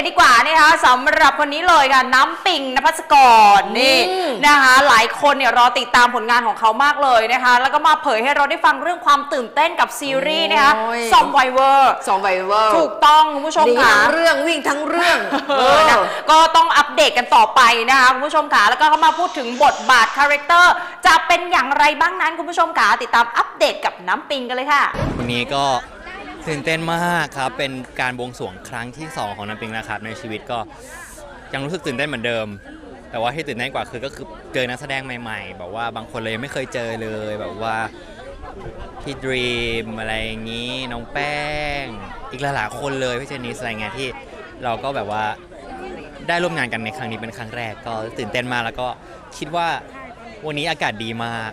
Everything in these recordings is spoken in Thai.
กันดีกว่านะคะสำหรับคนนี้เลยค่ะน้ำปิงนภัสกรนี่อืมนะคะ หลายคนเนี่ยรอติดตามผลงานของเขามากเลยนะคะ แล้วก็มาเผยให้เราได้ฟังเรื่องความตื่นเต้นกับซีรีส์นะคะโอ้ยซอมไวเวอร์สองไวเวอร์ถูกต้องคุณผู้ชมดีค่ะทั้งเรื่องวิ่งทั้งเรื่องเออนะก็ต้องอัปเดตกันต่อไปนะคะคุณผู้ชมค่ะแล้วก็เข้ามาพูดถึงบทบาทคาแรคเตอร์จะเป็นอย่างไรบ้างนั้นคุณผู้ชมค่ะติดตามอัปเดตกับน้ำปิงกันเลยค่ะวันนี้ก็ ตื่นเต้นมากครับ เป็นการบวงสรวงครั้งที่ 2 ของน้ำปิงนะครับ ในชีวิตก็ยังรู้สึกตื่นเต้นเหมือนเดิม แต่ว่าที่ตื่นเต้นกว่าคือก็คือเจอนักแสดงใหม่ๆ แบบว่าบางคนเลยไม่เคยเจอเลยแบบว่าพี่ดรีมอะไรอย่างนี้น้องแป้ง อีกหลายๆคนเลยพี่เจนิสอะไรเงี้ยที่เราก็แบบว่าได้ร่วมงานกันในครั้งนี้เป็นครั้งแรกก็ตื่นเต้นมากแล้วก็คิดว่าวันนี้อากาศดีมาก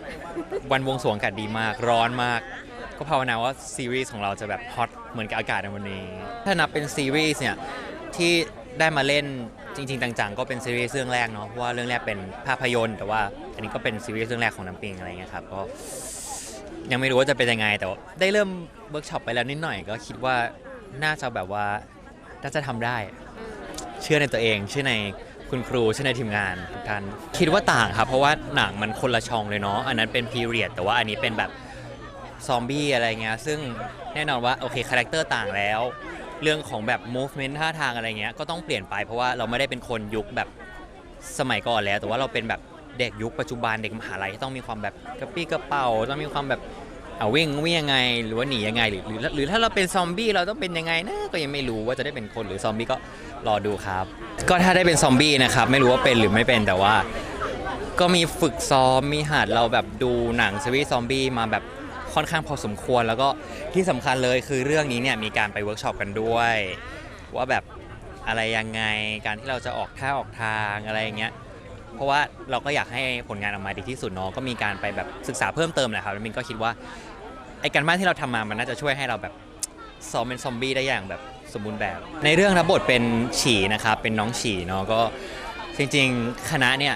วันวงสวงอากาศดีมากร้อนมาก ก็ภาวนาว่าซีรีส์ของเราจะแบบฮอตเหมือนกับอากาศในวันนี้ ถ้านับเป็นซีรีส์เนี่ยที่ได้มาเล่นจริงๆจังๆ ก็เป็นซีรีส์เรื่องแรกเนาะเพราะว่าเรื่องแรกเป็นภาพยนตร์ แต่ว่าอันนี้ก็เป็นซีรีส์เรื่องแรกของน้ำปิงอะไรเงี้ยครับก็ยังไม่รู้ว่าจะเป็นยังไง แต่ว่าได้เริ่มเวิร์กช็อปไปแล้วนิดหน่อยก็คิดว่าน่าจะแบบว่าน่าจะทำได้ เชื่อในตัวเอง เชื่อในคุณครูเชื่อในทีมงานทุกท่านคิดว่าต่างครับเพราะว่าหนังมันคนละช่องเลยเนาะอันนั้นเป็นพีเรียดแต่ว่าอันนี้เป็นแบบ ซอมบี้อะไรเงี้ยซึ่งแน่นอนว่าโอเคคาแรคเตอร์ต่างแล้ว เรื่องของแบบ movement ท่าทางอะไรเงี้ยก็ต้องเปลี่ยนไปเพราะว่าเราไม่ได้เป็นคนยุคแบบสมัยก่อนแล้ว แต่ว่าเราเป็นแบบเด็กยุคปัจจุบันเด็กมหาลัยที่ต้องมีความแบบกระปี้กระเป๋าต้องมีความแบบเอาวิ่งวิ่งยังไงหรือว่าหนียังไงหรือหรือหรือถ้าเราเป็นซอมบี้เราต้องเป็นยังไงนะก็ยังไม่รู้ว่าจะได้เป็นคนหรือซอมบี้ก็รอดูครับ ก็ถ้าได้เป็นซอมบี้นะครับไม่รู้ว่าเป็นหรือไม่เป็นแต่ว่า ก็มีฝึกซ้อมมีหัดเราแบบดูหนังซีรีส์ซอมบี้มาแบบ ค่อนข้างพอสมควร แล้วก็ที่สำคัญเลยคือเรื่องนี้เนี่ยมีการไปเวิร์กช็อปกันด้วย ว่าแบบอะไรยังไงการที่เราจะออกท่าออกทางอะไรอย่างเงี้ยเพราะว่าเราก็อยากให้ผลงานออกมาดีที่สุดเนาะก็มีการไปแบบศึกษาเพิ่มเติมแหละครับแล้วมินก็คิดว่าไอ้การบ้านที่เราทำมามันน่าจะช่วยให้เราแบบซ้อมเป็นซอมบี้ได้อย่างแบบสมบูรณ์แบบ ในเรื่องรับบทเป็นฉี่นะครับเป็นน้องฉี่เนาะก็จริงๆ คณะเนี่ย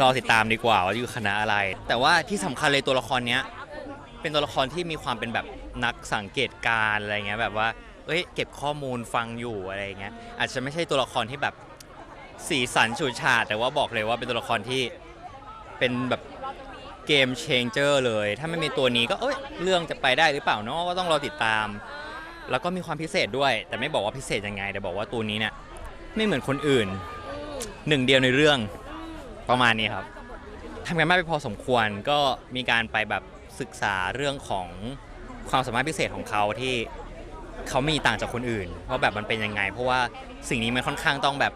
รอติดตามดีกว่าว่าอยู่คณะอะไร แต่ว่าที่สำคัญเลยตัวละครเนี้ย เป็นตัวละครที่มีความเป็นแบบนักสังเกตการณ์อะไรเงี้ยแบบว่า เอ้ยเก็บข้อมูลฟังอยู่อะไรเงี้ยอาจจะไม่ใช่ตัวละครที่แบบสีสันฉูดฉาดแต่ว่าบอกเลยว่าเป็นตัวละครที่เป็นแบบเกมเชนเจอร์เลย ถ้าไม่มีตัวนี้ก็เอ้ยเรื่องจะไปได้หรือเปล่าเนาะก็ต้องรอติดตาม แล้วก็มีความพิเศษด้วย แต่ไม่บอกว่าพิเศษยังไง แต่บอกว่าตัวนี้เนี่ยไม่เหมือนคนอื่นหนึ่งเดียวในเรื่องประมาณนี้ครับทำกันมากไปพอสมควรก็มีการไปแบบ ศึกษาเรื่องของความสามารถพิเศษของเขาที่เขามีต่างจากคนอื่นว่าแบบมันเป็นยังไง เพราะว่าสิ่งนี้มันค่อนข้างต้องแบบ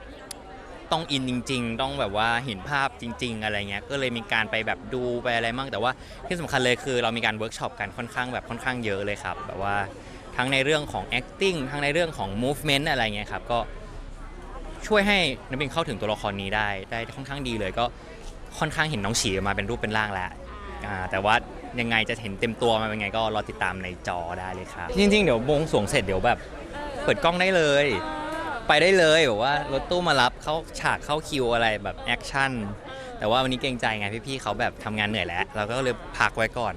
ต้องอินจริง ๆ ต้องแบบว่าเห็นภาพจริง ๆ อะไรเงี้ยก็เลยมีการไปแบบดูไปอะไรมั่งแต่ว่าที่สำคัญเลยคือเรามีการเวิร์กช็อปกันค่อนข้างแบบค่อนข้างเยอะเลยครับแบบว่าทั้งในเรื่องของ acting ทั้งในเรื่องของ movement อะไรเงี้ยครับก็ช่วยให้น้ำปิงเข้าถึงตัวละครนี้ได้ได้ค่อนข้างดีเลยก็ค่อนข้างเห็นน้องฉีมาเป็นรูปเป็นร่างแล้วแต่ว่า ยังไงจะเห็นเต็มตัวมาเป็นไงก็รอติดตามในจอได้เลยครับจริงๆเดี๋ยวบวงสรวงเสร็จเดี๋ยวแบบ เปิดกล้องได้เลย ไปได้เลยแบบว่ารถตู้มารับเข้าฉากเข้าคิวอะไรแบบแอคชั่นแต่ว่าวันนี้เกรงใจไงพี่ๆเขาแบบทำงานเหนื่อยแล้ว เราก็เลยพักไว้ก่อน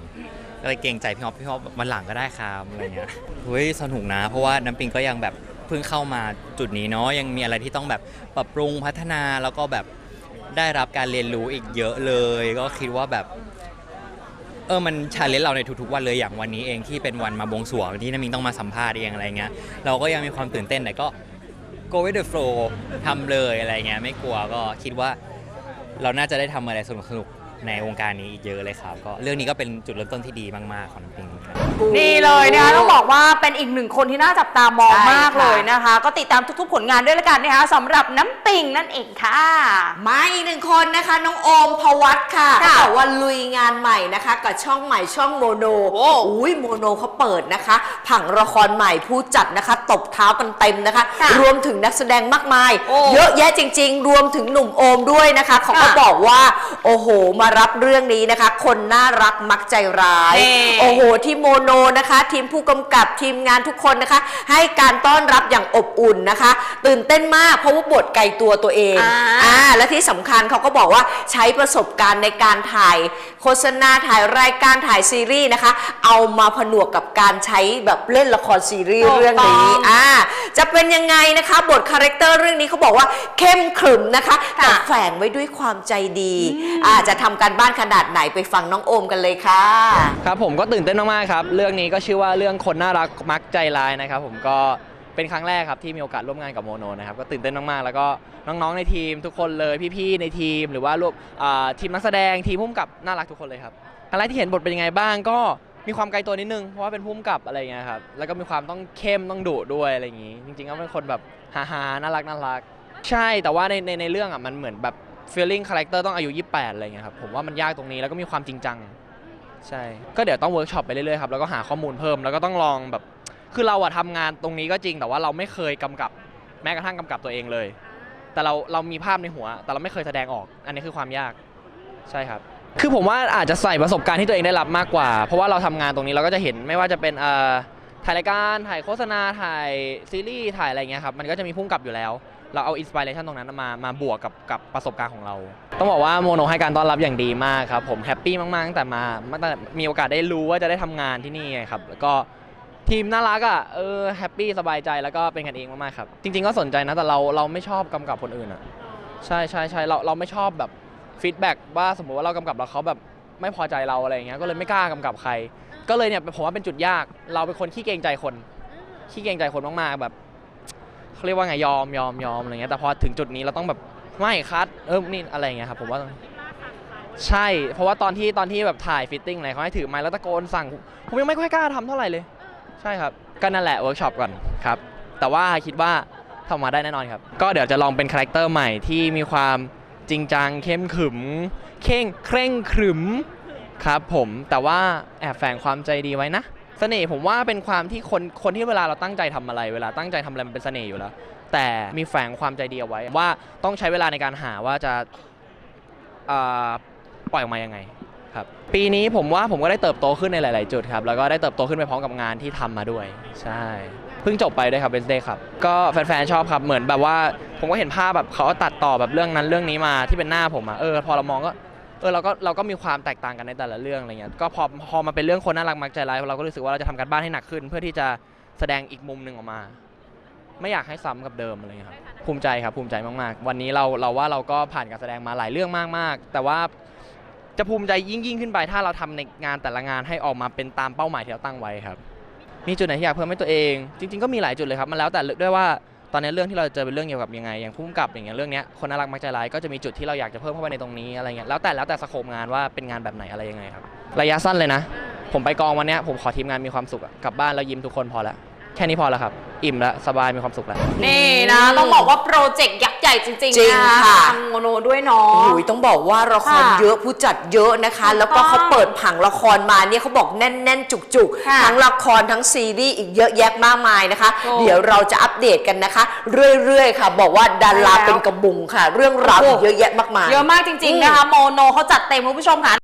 ก็เลยเกรงใจพี่ฮอปพี่ฮอปวันหลังก็ได้ครับอะไรเงี้ยเฮ้ยสนุกนะ เพราะว่าน้ำปิงก็ยังแบบเพิ่งเข้ามาจุดนี้เนาะยังมีอะไรที่ต้องแบบปรับปรุงพัฒนาแล้วก็แบบได้รับการเรียนรู้อีกเยอะเลย ก็คิดว่าแบบ เออมันชาเลนจ์เราในทุกๆวันเลยอย่างวันนี้เองที่เป็นวันมาบวงสรวงที่น้ำมิงต้องมาสัมภาษณ์เองอะไรเงี้ยเราก็ยังมีความตื่นเต้นแต่ก็ go with the flow ทำเลยอะไรเงี้ยไม่กลัวก็คิดว่าเราน่าจะได้ทำอะไรสนุกๆ ในวงการนี้อีกเยอะเลยครับ ก็เรื่องนี้ก็เป็นจุดเริ่มต้นที่ดีมากๆของน้ำปิงครับ นี่เลยนะคะต้องบอกว่าเป็นอีกหนึ่งคนที่น่าจับตามองใช่มากค่ะเลยนะคะ ก็ติดตามทุกๆ ผลงานด้วยละกันนะคะสำหรับน้ำปิงนั่นเองค่ะ มาอีกหนึ่งคนนะคะ น้องโอมพวัตค่ะค่ะเขาบอกว่าลุยงานใหม่นะคะ กับช่องใหม่ช่องโมโนโอ้ อุ้ยโมโนเขาเปิดนะคะ ผังละครใหม่ผู้จัดนะคะ ตบเท้ากันเต็มนะคะ ค่ะรวมถึงนักแสดงมากมาย โอ้เยอะแยะจริง ๆ รวมถึงหนุ่มโอมด้วยนะคะเขาก็ค่ะ บอกว่า โอ้โห มารับเรื่องนี้นะคะ คนน่ารักมักใจร้าย นี่ โอ้โหที่โมโนนะคะ ทีมผู้กำกับทีมงานทุกคนนะคะ ให้การต้อนรับอย่างอบอุ่นนะคะ ตื่นเต้นมากเพราะว่าบทไกลตัวตัวเองอ่าอ่าและที่สำคัญเขาก็บอกว่าใช้ประสบการณ์ในการถ่ายโฆษณาถ่ายรายการถ่ายซีรีส์นะคะ เอามาผนวกกับการใช้แบบเล่นละครซีรีส์ถูกต้องเรื่องนี้อ่าจะเป็นยังไงนะคะ บทคาแรคเตอร์เรื่องนี้เขาบอกว่าเข้มขรึมนะคะค่ะแต่แฝงไว้ด้วยความใจดีอาจะทำการบ้านขนาดไหนไปฟังน้องโอมกันเลยค่ะ ครับผมก็ตื่นเต้นมากๆครับ เรื่องนี้ก็ชื่อว่าเรื่องคนน่ารักมักใจร้ายนะครับ ผมก็ เป็นครั้งแรกครับที่มีโอกาสร่วมงานกับโมโนนะครับก็ตื่นเต้นมากๆ แล้วก็น้องๆในทีมทุกคนเลยพี่ๆในทีม หรือว่ารวมอ่าทีมนักแสดงทีมพุ่มกับน่ารักทุกคนเลยครับครั้งแรกที่เห็นบทเป็นยังไงบ้างก็มีความไกลตัวนิดนึงเพราะว่าเป็นพุ่มกับอะไรเงี้ยครับแล้วก็มีความต้องเข้มต้องดุด้วยอะไรอย่างงี้ จริงๆก็เป็นคนแบบฮาๆน่ารักน่ารัก ใช่แต่ว่าในในในเรื่องอะมันเหมือนแบบ feeling character ต้องอายุ28อะไรเงี้ยครับผมว่ามันยากตรงนี้แล้วก็มีความจริงจัง ใช่ ก็เดี๋ยวต้องเวิร์กช็อปไปเรื่อยๆครับ แล้วก็หาข้อมูลเพิ่ม แล้วก็ต้องลองแบบ คือเราอะทำงานตรงนี้ก็จริงแต่ว่าเราไม่เคยกำกับแม้กระทั่งกำกับตัวเองเลย แต่เราเรามีภาพในหัว แต่เราไม่เคยแสดงออก อันนี้คือความยากใช่ครับ คือผมว่าอาจจะใส่ประสบการณ์ที่ตัวเองได้รับมากกว่า เพราะว่าเราทำงานตรงนี้เราก็จะเห็นไม่ว่าจะเป็นเอ่อถ่ายรายการถ่ายโฆษณาถ่ายซีรีส์ถ่ายอะไรเงี้ยครับมันก็จะมีพุ่งกับอยู่แล้ว เราเอาอินสปิเรชันตรงนั้นมามาบวกกับกับประสบการณ์ของเรา ต้องบอกว่าโมโนให้การต้อนรับอย่างดีมากครับผมแฮปปี้มากๆตั้งแต่มาตั้งแต่มีโอกาสได้รู้ว่าจะได้ทำงานที่นี่ไงครับแล้วก็ ทีมน่ารักอะเออแฮปปี้สบายใจแล้วก็เป็นกันเองมากๆครับ จริง ๆ ก็สนใจนะแต่เราเราไม่ชอบกำกับคนอื่นอะใช่ใช่ใช่เราเราไม่ชอบแบบฟีดแบ็กว่าสมมติว่าเรากำกับแล้วเขาแบบไม่พอใจเราอะไรอย่างเงี้ยก็เลยไม่กล้ากำกับใคร ก็เลยเนี่ยผมว่าเป็นจุดยาก เราเป็นคนขี้เกรงใจคนขี้เกรงใจคนมากๆแบบเขาเรียกว่าไงยอมยอมยอมอะไรเงี้ยแต่พอถึงจุดนี้เราต้องแบบไม่คัดเออนี่อะไรเงี้ยครับผมว่าใช่ เพราะว่าตอนที่ตอนที่แบบถ่ายฟิตติ้งอะไรเขาให้ถือไม้แล้วตะโกนสั่ง ผมยังไม่ค่อยกล้าทำเท่าไหร่เลย ใช่ครับ ก็นั่นแหละเวิร์กช็อปก่อนครับ แต่ว่าคิดว่าทำมาได้แน่นอนครับ ก็เดี๋ยวจะลองเป็นคาแรคเตอร์ใหม่ที่มีความจริงจังเข้มขึมเข่งเคร่งขรึมครับผมแต่ว่าแอบแฝงความใจดีไว้นะเสน่ห์ผมว่าเป็นความที่คนคนที่เวลาเราตั้งใจทำอะไร เวลาตั้งใจทำอะไรมันเป็นเสน่ห์อยู่แล้ว แต่มีแฝงความใจดีเอาไว้ว่าต้องใช้เวลาในการหาว่าจะปล่อยออกมายังไง ครับปีนี้ผมว่าผมก็ได้เติบโตขึ้นในหลาย ๆ จุดครับ แล้วก็ได้เติบโตขึ้นไปพร้อมกับงานที่ทำมาด้วย ใช่ เพิ่งจบไปด้วยครับเ e นเดย์ครับ ก็แฟน ๆ ชอบครับ เหมือนแบบว่า ผมก็เห็นภาพแบบเขาตัดต่อแบบเรื่องนั้นเรื่องนี้มาที่เป็นหน้าผมอะเออ พอเรามองก็ เออเราก็เราก็มีความแตกต่างกันในแต่ละเรื่องอะไรเงี้ย ก็พอพอมาเป็นเรื่องคนน่ารักมักใจร้ายเราก็รู้สึกว่าเราจะทำการบ้านให้หนักขึ้น เพื่อที่จะแสดงอีกมุมหนึ่งออกมา ไม่อยากให้ซ้ำกับเดิมอะไรเงี้ยครับภูมิใจครับภูมิใจมาก ๆ วันนี้เราเราว่าเราก็ผ่านการแสดงมาหลายเรื่องมาก ๆ แต่ว่า จะภูมิใจยิ่งยิ่งขึ้นไป ถ้าเราทำในงานแต่ละงานให้ออกมาเป็นตามเป้าหมายที่เราตั้งไว้ครับ มีจุดไหนที่อยากเพิ่มให้ตัวเอง จริง ๆก็มีหลายจุดเลยครับมันแล้วแต่ด้วยว่าตอนนี้เรื่องที่เราเจอเป็นเรื่องเกี่ยวกับยังไงอย่างพุ่มกับอย่างเงี้ยเรื่องเนี้ยคนน่ารักมักใจร้ายก็จะมีจุดที่เราอยากจะเพิ่มเข้าไปในตรงนี้อะไรเงี้ยแล้วแต่แล้วแต่สโคปงานว่าเป็นงานแบบไหนอะไรยังไงครับ ระยะสั้นเลยนะ ผมไปกองวันเนี้ยผมขอทีมงานมีความสุขกลับบ้านแล้วยิ้มทุกคนพอล้วแค่นี้พอแล้วครับ อิ่มแล้วสบายมีความสุขแล้วนี่นะ ต้องบอกว่าโปรเจกต์ใหญ่ จริงจริงๆนะค่ะ ทางโมโนด้วยเนาะโอ้ยต้องบอกว่าละครค่ะเยอะผู้จัดเยอะนะคะ ถูกต้องแล้วก็เขาเปิดผังละครมาเนี่ยเขาบอกแน่น ๆ จุกค่ะๆ ทั้งละครทั้งซีรีส์อีกเยอะแยะมากมายนะคะ ถูกเดี๋ยวเราจะอัปเดตกันนะคะ เรื่อยๆค่ะ บอกว่าดาราใช่แล้ว เป็นกระบุงค่ะ เรื่องราวโอ้อีกเยอะแยะมากมาย เยอะมากจริง ๆ นะคะ โมโนเขาจัดเต็มคุณผู้ชมค่ะ